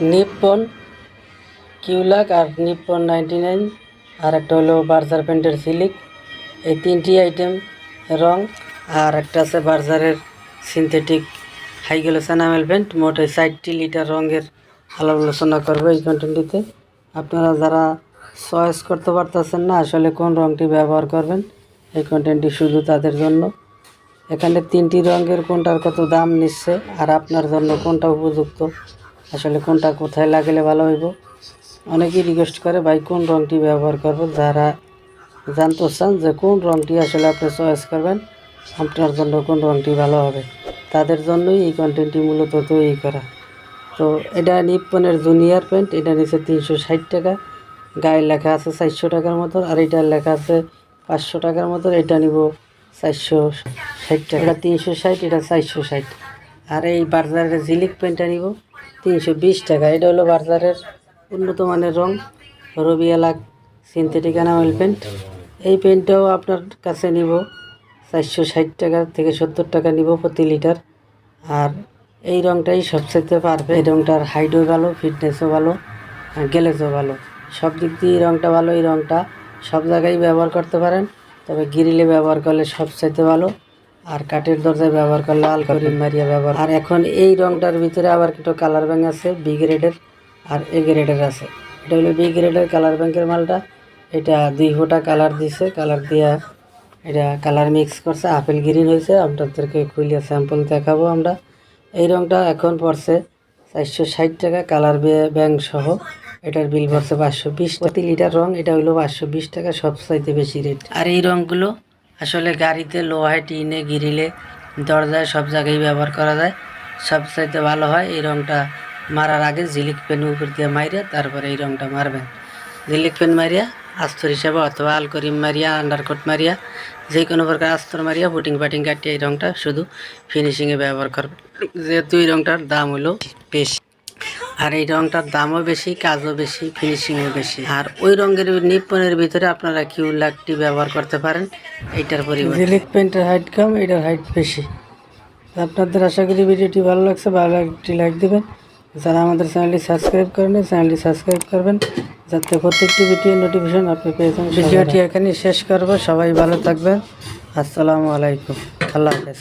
Nippon কিউলাক আর Nippon ninety nine, আর একটা হলো বার্জার প্যান্টের সিলিক। এই তিনটি আইটেম রং, আর একটা আছে বার্জারের সিনথেটিক হাইগেলোসান আমেল প্যান্ট মোট এই ষাটটি লিটার রঙের আলোচনা করব এই কন্টেন্টটিতে আপনারা যারা চয়েস করতে পারতেছেন না, আসলে কোন রঙটি ব্যবহার করবেন, এই কন্টেন্টটি শুধু তাদের জন্য। এখানে তিনটি রঙের কোনটার কত দাম নিচ্ছে, আর আপনার জন্য কোনটা উপযুক্ত আসলে কোনটা কোথায় লাগালে ভালো হইব? অনেকেই রিকোয়েস্ট করে, ভাই, কোন রঙটি ব্যবহার করব? যারা জানতে চান যে কোন রঙটি আসলে আপনি চয়েস করবেন, আপনার জন্য কোন রঙটি ভালো হবে। তাদের জন্যই এই কন্টেন্টটি মূলত তৈরি করা। তো এটা নিপ্পনের জুনিয়র প্যান্ট এটা নিচে তিনশো ষাট টাকা। গায়ে লেখা আছে চারশো টাকার মতো আর এটা লেখা আছে পাঁচশো টাকার মতো এটা নিব চারশো ষাট টাকা। এটা তিনশো ষাট, এটা চারশো ষাট। আর এই বার্জারের জিলিক প্যান্টটা নিব। তিনশো বিশ টাকা। এটা হলো বার্জারের উন্নত মানের রং। রবিয়ালাক সিনথেটিক অ্যানামেল পেন্ট। এই পেন্টটাও আপনার কাছে নিব। চারশো ষাট টাকা থেকে সত্তর টাকা নিব প্রতি লিটার। আর এই রংটাই সবচেয়ে পারবে। এই রংটার হাইটও ভালো, ফিটনেসও ভালো, আর গ্লেজও ভালো। সব দিক দিয়ে এই রংটা ভালো। এই রংটা সব জায়গায় ব্যবহার করতে পারেন। তবে গ্রিলে ব্যবহার করলে সবচাইতে ভালো। আর কাঠের দরজায় ব্যবহার করলে লাল করিম মারিয়া ব্যবহার আর এখন এই রংটার ভিতরে আবার কিছু কালার ব্যাঙ্ক আছে বি গ্রেডের আর এ গ্রেডের আছে। এটা হলো বি গ্রেডের কালার ব্যাঙ্কের মালটা। এটা দুই ফোঁটা কালার দিছে কালার দিয়া এটা কালার মিক্স করছে আপেল গ্রিন হয়েছে। আপনাদেরকে খুলিয়া স্যাম্পল দেখাবো আমরা। এই রংটা এখন পড়ছে চারশো ষাট টাকা কালার ব্যাংক সহ। এটার বিল পড়ছে পাঁচশো বিশ। প্রতি লিটার রং এটা হলো পাঁচশো বিশ টাকা, সবচাইতে বেশি রেট আর এই রংগুলো আসলে গাড়িতে লোহায় টিনে গিরিলে দরজায় সব জায়গায় ব্যবহার করা যায়। সবচাইতে ভালো হয় এই রংটা মারার আগে জিলিক পেন উপর দিয়ে মারিয়া তারপরে এই রংটা মারবেন। জিলিক পেন মারিয়া আস্তর হিসাবে অথবা আলকরিম মারিয়া আন্ডারকোট মারিয়া যে কোনো প্রকার আস্তর মারিয়া ফুটিং ফাটিং কাটিয়ে এই রংটা শুধু ফিনিশিংয়ে ব্যবহার করবেন। যেহেতু এই রংটার দাম হলো বেশি। আর এই রংটার দামও বেশি কাজও বেশি ফিনিশিংও বেশি। আর ওই রঙের নিপনের ভিতরে আপনারা কিউ লাকটি ব্যবহার করতে পারেন এইটার পরিমাণ জিলিক পেন্টের হাইট কম এটার হাইট বেশি। আপনাদের আশা করি ভিডিওটি ভালো লাগছে ভালো লাগটি লাইক দেবেন। যারা আমাদের চ্যানেলটি সাবস্ক্রাইব করেন চ্যানেলটি সাবস্ক্রাইব করবেন যাতে প্রত্যেকটি ভিডিও নোটিফিকেশন আপনি পেয়ে যান ভিডিওটি এখানে শেষ করব সবাই ভালো থাকবেন। আসসালামু আলাইকুম। আল্লাহ হাফেজ।